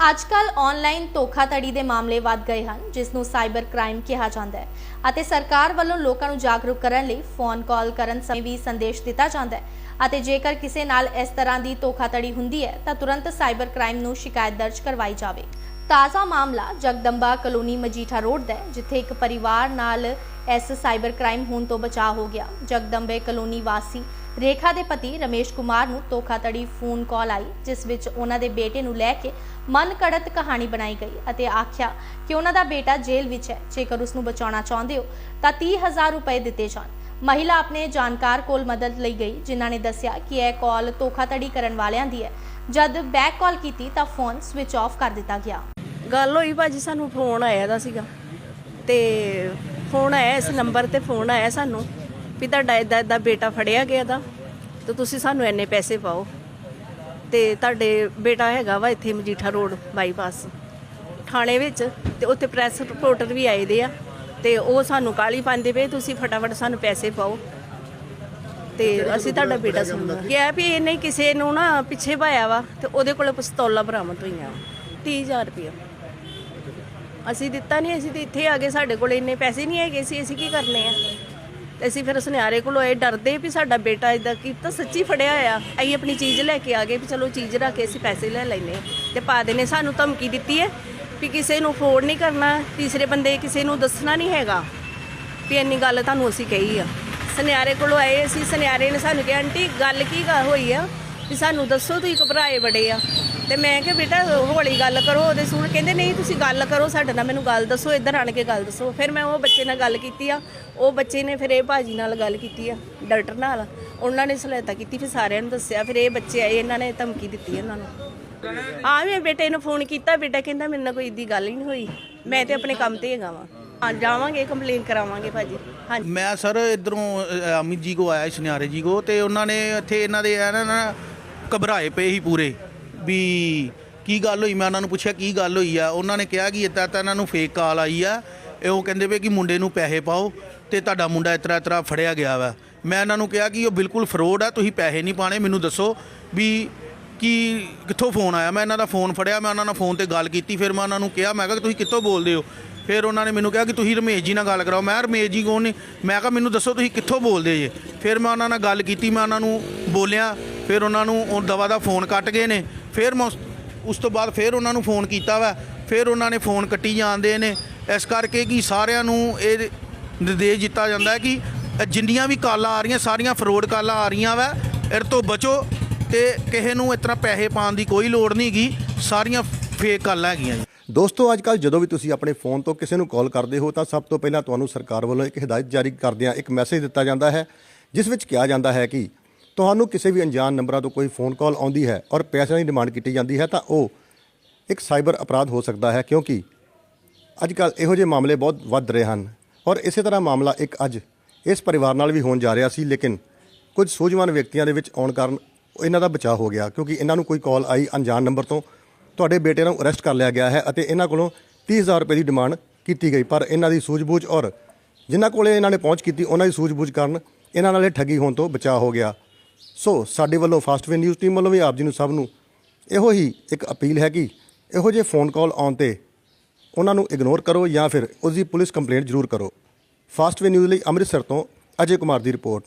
ਅੱਜਕੱਲ ਆਨਲਾਈਨ ਧੋਖਾਧੜੀ ਦੇ ਮਾਮਲੇ ਵੱਧ ਗਏ ਹਨ ਜਿਸ ਨੂੰ ਸਾਈਬਰ ਕ੍ਰਾਈਮ ਕਿਹਾ ਜਾਂਦਾ ਹੈ ਅਤੇ ਸਰਕਾਰ ਵੱਲੋਂ ਲੋਕਾਂ ਨੂੰ ਜਾਗਰੂਕ ਕਰਨ ਲਈ ਫੋਨ ਕਾਲ ਕਰਨ ਸਮੇਂ ਵੀ ਸੰਦੇਸ਼ ਦਿੱਤਾ ਜਾਂਦਾ ਹੈ ਅਤੇ ਜੇਕਰ ਕਿਸੇ ਨਾਲ ਇਸ ਤਰ੍ਹਾਂ ਦੀ ਧੋਖਾਧੜੀ ਹੁੰਦੀ ਹੈ, ਤਾਂ ਤੁਰੰਤ ਸਾਈਬਰ ਕ੍ਰਾਈਮ ਨੂੰ ਸ਼ਿਕਾਇਤ ਦਰਜ ਕਰਵਾਈ ਜਾਵੇ। ਤਾਜ਼ਾ ਮਾਮਲਾ ਜਗਦੰਬਾ ਕਲੋਨੀ ਮਜੀਠਾ ਰੋਡ ਦਾ ਹੈ, ਜਿੱਥੇ ਇੱਕ ਪਰਿਵਾਰ ਨਾਲ ਇਸ ਸਾਈਬਰ ਕ੍ਰਾਈਮ ਹੋਣ ਤੋਂ ਬਚਾਅ ਹੋ ਗਿਆ। ਜਗਦੰਬੇ ਕਲੋਨੀ ਵਾਸੀ ਰੇਖਾ ਦੇ ਪਤੀ ਰਮੇਸ਼ ਕੁਮਾਰ ਨੂੰ ਧੋਖਾਧੜੀ ਫੋਨ ਕਾਲ ਆਈ, ਜਿਸ ਵਿੱਚ ਉਹਨਾਂ ਦੇ ਬੇਟੇ ਨੂੰ ਲੈ ਕੇ ਮਨ ਕੜਤ ਕਹਾਣੀ ਬਣਾਈ ਗਈ ਅਤੇ ਆਖਿਆ ਕਿ ਉਹਨਾਂ ਦਾ ਬੇਟਾ ਜੇਲ੍ਹ ਵਿੱਚ ਹੈ, ਜੇਕਰ ਉਸ ਨੂੰ ਬਚਾਉਣਾ ਚਾਹੁੰਦੇ ਹੋ ਤਾਂ 30000 ਰੁਪਏ ਦਿੱਤੇ ਜਾਣ। ਮਹਿਲਾ ਆਪਣੇ ਜਾਣਕਾਰ ਕੋਲ ਮਦਦ ਲਈ ਗਈ, ਜਿਨ੍ਹਾਂ ਨੇ ਦੱਸਿਆ ਕਿ ਇਹ ਕਾਲ ਧੋਖਾਧੜੀ ਕਰਨ ਵਾਲਿਆਂ ਦੀ ਹੈ। ਜਦ ਬੈਕ ਕਾਲ ਕੀਤੀ ਤਾਂ ਫੋਨ ਸਵਿਚ ਆਫ ਕਰ ਦਿੱਤਾ ਗਿਆ। ਗੱਲ ਹੋਈ ਭਾਜੀ, ਸਾਨੂੰ ਫੋਨ ਆਇਆ ਦਾ ਸੀਗਾ। ਤੇ ਫੋਨ ਆਇਆ, ਇਸ ਨੰਬਰ ਤੇ ਫੋਨ ਆਇਆ ਸਾਨੂੰ ਵੀ ਤੁਹਾਡਾ ਇਦਾਂ ਇਦਾਂ ਬੇਟਾ ਫੜਿਆ ਗਿਆ ਦਾ। ਤੇ ਤੁਸੀਂ ਸਾਨੂੰ ਇੰਨੇ ਪੈਸੇ ਪਾਓ। ਤੇ ਤੁਹਾਡੇ ਬੇਟਾ ਹੈਗਾ ਵਾ ਇੱਥੇ ਮਜੀਠਾ ਰੋਡ ਬਾਈਪਾਸ। ਥਾਣੇ ਵਿੱਚ ਤੇ ਉੱਥੇ ਪ੍ਰੈਸ ਰਿਪੋਰਟਰ ਵੀ ਆਏ ਦੇ ਆ। ਤੇ ਉਹ ਸਾਨੂੰ ਕਾਲੀ ਪਾਉਂਦੇ ਪਏ ਤੁਸੀਂ ਫਟਾਫਟ ਸਾਨੂੰ ਪੈਸੇ ਪਾਓ। ਤੇ ਅਸੀਂ ਤੁਹਾਡਾ ਬੇਟਾ ਸੁਣਦਾ ਕਿਹਾ ਵੀ ਇਹਨੇ ਕਿਸੇ ਨੂੰ ਨਾ ਪਿੱਛੇ ਭਾਇਆ ਵਾ ਤੇ ਉਹਦੇ ਕੋਲ ਪਿਸਤੌਲਾਂ ਬਰਾਮਦ ਹੋਈਆਂ 30000 ਰੁਪਇਆ। ਅਸੀਂ ਦਿੱਤਾ ਨਹੀਂ ਅਸੀਂ ਤੇ ਇੱਥੇ ਆ ਗਏ ਸਾਡੇ ਕੋਲ ਇੰਨੇ ਪੈਸੇ ਨਹੀਂ ਹੈਗੇ ਸੀ ਅਸੀਂ ਕੀ ਕਰਨੇ ਆ? ਤੇ ਅਸੀਂ ਫਿਰ ਸੁਨਿਆਰੇ ਕੋਲੋਂ ਇਹ ਡਰਦੇ ਵੀ ਸਾਡਾ ਬੇਟਾ ਇਦਾਂ ਕੀਤਾ ਸੱਚੀ ਫੜਿਆ ਹੋਇਆ ਅਸੀਂ ਆਪਣੀ ਚੀਜ਼ ਲੈ ਕੇ ਆ ਗਏ ਵੀ ਚਲੋ ਚੀਜ਼ ਰੱਖ ਕੇ ਅਸੀਂ ਪੈਸੇ ਲੈ ਲੈਨੇ ਆ ਤੇ ਪਾ ਦੇਨੇ ਸਾਨੂੰ ਧਮਕੀ ਦਿੱਤੀ ਹੈ ਵੀ ਕਿਸੇ ਨੂੰ ਫੋਨ ਨਹੀਂ ਕਰਨਾ, ਤੀਸਰੇ ਬੰਦੇ ਕਿਸੇ ਨੂੰ ਦੱਸਣਾ ਨਹੀਂ ਹੈਗਾ ਵੀ ਇੰਨੀ ਗੱਲ ਤੁਹਾਨੂੰ ਅਸੀਂ ਕਹੀ ਆ। ਸੁਨਿਆਰੇ ਕੋਲੋਂ ਆਏ ਅਸੀਂ, ਸੁਨਿਆਰੇ ਨੇ ਸਾਨੂੰ ਕਿਹਾ, ਆਂਟੀ, ਗੱਲ ਕੀ ਹੋਈ ਆ? ਵੀ ਸਾਨੂੰ ਦੱਸੋ ਤੁਸੀਂ ਘਬਰਾਏ ਬੜੇ ਆ। ਤੇ ਮੈਂ ਕਿਹਾ, ਬੇਟਾ ਹੌਲੀ ਗੱਲ ਕਰੋ, ਉਹਦੇ ਸੁਣ। ਕਹਿੰਦੇ, ਨਹੀਂ, ਤੁਸੀਂ ਗੱਲ ਕਰੋ, ਸਾਡੇ ਨਾਲ ਮੈਨੂੰ ਗੱਲ ਦੱਸੋ, ਇੱਧਰ ਆਣ ਕੇ ਗੱਲ ਦੱਸੋ। ਫਿਰ ਮੈਂ ਉਹ ਬੱਚੇ ਨਾਲ ਗੱਲ ਕੀਤੀ ਆ। ਉਹ ਬੱਚੇ ਨੇ ਫਿਰ ਇਹ ਭਾਜੀ ਨਾਲ ਗੱਲ ਕੀਤੀ ਆ, ਡਾਕਟਰ ਨਾਲ। ਉਹਨਾਂ ਨੇ ਸਹਾਇਤਾ ਕੀਤੀ, ਫਿਰ ਸਾਰਿਆਂ ਨੂੰ ਦੱਸਿਆ। ਫਿਰ ਇਹ ਬੱਚੇ ਆਏ, ਇਹਨਾਂ ਨੇ ਧਮਕੀ ਦਿੱਤੀ ਇਹਨਾਂ ਨੂੰ। ਆ ਵੀ ਬੇਟੇ ਨੂੰ ਫੋਨ ਕੀਤਾ, ਬੇਟਾ ਕਹਿੰਦਾ, ਮੇਰੇ ਨਾਲ ਕੋਈ ਇੱਦੀ ਗੱਲ ਹੀ ਨਹੀਂ ਹੋਈ। ਮੈਂ ਤੇ ਆਪਣੇ ਕੰਮ ਤੇ ਹੈਗਾ ਵਾਂ। ਹਾਂ, ਜਾਵਾਂਗੇ ਕੰਪਲੇਨ ਕਰਾਵਾਂਗੇ ਭਾਜੀ। ਹਾਂਜੀ। ਮੈਂ ਸਰ ਇਧਰੋਂ ਅਮਿਤ ਜੀ ਕੋ ਆਇਆ, ਸੁਨਿਆਰੇ ਜੀ ਕੋ, ਤੇ ਉਹਨਾਂ ਨੇ ਇੱਥੇ ਇਹਨਾਂ ਦੇ ਐ ਨਾ ਘਬਰਾਏ ਪਏ ਸੀ ਪੂਰੇ। ਵੀ ਕੀ ਗੱਲ ਹੋਈ? ਮੈਂ ਉਹਨਾਂ ਨੂੰ ਪੁੱਛਿਆ, ਕੀ ਗੱਲ ਹੋਈ ਆ? ਉਹਨਾਂ ਨੇ ਕਿਹਾ ਕਿ ਇੱਦਾਂ ਤਾਂ ਇਹਨਾਂ ਨੂੰ ਫੇਕ ਕਾਲ ਆਈ ਆ। ਇਹ ਉਹ ਕਹਿੰਦੇ ਵੇ ਕਿ ਮੁੰਡੇ ਨੂੰ ਪੈਸੇ ਪਾਓ ਤੇ ਤੁਹਾਡਾ ਮੁੰਡਾ ਇਤਰਾ ਇਤਰਾ ਫੜਿਆ ਗਿਆ ਵਾ। ਮੈਂ ਇਹਨਾਂ ਨੂੰ ਕਿਹਾ ਕਿ ਉਹ ਬਿਲਕੁਲ ਫਰੋਡ ਆ, ਤੁਸੀਂ ਪੈਸੇ ਨਹੀਂ ਪਾਣੇ ਮੈਨੂੰ ਦੱਸੋ ਵੀ ਕਿ, ਕਿੱਥੋਂ ਫੋਨ ਆਇਆ? ਮੈਂ ਇਹਨਾਂ ਦਾ ਫੋਨ ਫੜਿਆ, ਮੈਂ ਉਹਨਾਂ ਨਾਲ ਫੋਨ ਤੇ ਗੱਲ ਕੀਤੀ, ਫਿਰ ਮੈਂ ਉਹਨਾਂ ਨੂੰ ਕਿਹਾ, ਮੈਂ ਕਿਹਾ ਤੁਸੀਂ ਕਿੱਥੋਂ ਬੋਲਦੇ ਹੋ? ਫਿਰ ਉਹਨਾਂ ਨੇ ਮੈਨੂੰ ਕਿਹਾ ਕਿ ਤੁਸੀਂ ਰਮੇਸ਼ ਜੀ ਨਾਲ ਗੱਲ ਕਰਾਓ। ਮੈਂ ਰਮੇਸ਼ ਜੀ ਕੌਣ ਨੇ? ਮੈਂ ਕਿਹਾ, ਮੈਨੂੰ ਦੱਸੋ ਤੁਸੀਂ ਕਿੱਥੋਂ ਬੋਲਦੇ ਜੇ? ਫਿਰ ਮੈਂ ਉਹਨਾਂ ਨਾਲ ਗੱਲ ਕੀਤੀ, ਮੈਂ ਉਹਨਾਂ ਨੂੰ ਬੋਲਿਆ, ਫਿਰ ਉਹਨਾਂ ਨੂੰ ਉਹ ਦਵਾ ਦਾ ਫੋਨ ਕੱਟ ਗਏ ਨੇ। ਫਿਰ ਮੈਂ ਉਸ- ਤੋਂ ਬਾਅਦ ਫਿਰ ਉਹਨਾਂ ਨੂੰ ਫੋਨ ਕੀਤਾ ਵਾ, ਫਿਰ ਉਹਨਾਂ ਨੇ ਫੋਨ ਕੱਟੀ ਜਾਂਦੇ ਨੇ। ਇਸ ਕਰਕੇ ਕਿ ਸਾਰਿਆਂ ਨੂੰ ਇਹ ਨਿਰਦੇਸ਼ ਦਿੱਤਾ ਜਾਂਦਾ ਹੈ ਕਿ ਜਿੰਨੀਆਂ ਵੀ ਕਾਲਾਂ ਆ ਰਹੀਆਂ, ਸਾਰੀਆਂ ਫਰੋਡ ਕਾਲਾਂ ਆ ਰਹੀਆਂ ਵਾ ਇਹ ਤੋਂ ਬਚੋ ਤੇ ਕਿਸੇ ਨੂੰ ਇਸ ਤਰ੍ਹਾਂ ਪੈਸੇ ਪਾਉਣ ਦੀ ਕੋਈ ਲੋੜ ਨਹੀਂ ਗੀ, ਸਾਰੀਆਂ ਫੇਕ ਕਾਲਾਂ ਹੈਗੀਆਂ ਦੋਸਤੋ ਅੱਜ ਕੱਲ ਜਦੋਂ ਵੀ ਤੁਸੀਂ ਆਪਣੇ ਫੋਨ ਤੋਂ ਕਿਸੇ ਨੂੰ ਕਾਲ ਕਰਦੇ ਹੋ, ਤਾਂ ਸਭ ਤੋਂ ਪਹਿਲਾਂ ਤੁਹਾਨੂੰ ਸਰਕਾਰ ਵੱਲੋਂ ਇੱਕ ਹਦਾਇਤ ਜਾਰੀ ਕਰਦਿਆਂ ਇੱਕ ਮੈਸੇਜ ਦਿੱਤਾ ਜਾਂਦਾ ਹੈ, ਜਿਸ ਵਿੱਚ ਕਿਹਾ ਜਾਂਦਾ ਹੈ ਕਿ ਤੁਹਾਨੂੰ ਕਿਸੇ ਵੀ ਅਣਜਾਣ ਨੰਬਰਾਂ ਤੋਂ ਕੋਈ ਫੋਨ ਕਾਲ ਆਉਂਦੀ ਹੈ ਔਰ ਪੈਸਿਆਂ ਦੀ ਡਿਮਾਂਡ ਕੀਤੀ ਜਾਂਦੀ ਹੈ ਤਾਂ ਉਹ ਇੱਕ ਸਾਈਬਰ ਅਪਰਾਧ ਹੋ ਸਕਦਾ ਹੈ ਕਿਉਂਕਿ ਅੱਜ ਕੱਲ ਇਹੋ ਜਿਹੇ ਮਾਮਲੇ ਬਹੁਤ ਵੱਧ ਰਹੇ ਹਨ ਔਰ ਇਸੇ ਤਰ੍ਹਾਂ ਮਾਮਲਾ ਇੱਕ ਅੱਜ ਇਸ ਪਰਿਵਾਰ ਨਾਲ ਵੀ ਹੋਣ ਜਾ ਰਿਹਾ ਸੀ ਲੇਕਿਨ ਕੁਝ ਸੂਝਵਾਨ ਵਿਅਕਤੀਆਂ ਦੇ ਵਿੱਚ ਆਉਣ ਕਾਰਨ ਇਹਨਾਂ ਦਾ ਬਚਾਅ ਹੋ ਗਿਆ ਕਿਉਂਕਿ ਇਹਨਾਂ ਨੂੰ ਕੋਈ ਕਾਲ ਆਈ ਅਣਜਾਣ ਨੰਬਰ ਤੋਂ। ਤੁਹਾਡੇ ਬੇਟੇ ਨੂੰ ਅਰੈਸਟ ਕਰ ਲਿਆ ਗਿਆ ਹੈ ਅਤੇ ਇਹਨਾਂ ਕੋਲੋਂ 30000 ਰੁਪਏ ਦੀ ਡਿਮਾਂਡ ਕੀਤੀ ਗਈ ਪਰ ਇਹਨਾਂ ਦੀ ਸੂਝਬੂਝ ਔਰ ਜਿਨ੍ਹਾਂ ਕੋਲੇ ਇਹਨਾਂ ਨੇ ਪਹੁੰਚ ਕੀਤੀ ਉਹਨਾਂ ਦੀ ਸੂਝਬੂਝ ਕਾਰਨ ਇਹਨਾਂ ਨਾਲ ਇਹ ਠੱਗੀ ਹੋਣ ਤੋਂ ਬਚਾਅ ਹੋ ਗਿਆ। ਸੋ ਸਾਡੇ ਵੱਲੋਂ ਫਾਸਟ ਵੇ ਨਿਊਜ਼ ਟੀਮ ਵੱਲੋਂ ਵੀ ਆਪ ਜੀ ਨੂੰ ਸਭ ਨੂੰ ਇਹੋ ਹੀ ਇੱਕ ਅਪੀਲ ਹੈ ਕਿ ਇਹੋ ਜਿਹੇ ਫੋਨ ਕਾਲ ਆਉਣ ਤੇ ਉਹਨਾਂ ਨੂੰ ਇਗਨੋਰ ਕਰੋ ਜਾਂ ਫਿਰ ਉਸ ਦੀ ਪੁਲਿਸ ਕੰਪਲੇਂਟ ਜ਼ਰੂਰ ਕਰੋ। ਫਾਸਟ ਵੇ ਨਿਊਜ਼ ਲਈ ਅੰਮ੍ਰਿਤਸਰ ਤੋਂ ਅਜੇ ਕੁਮਾਰ ਦੀ ਰਿਪੋਰਟ।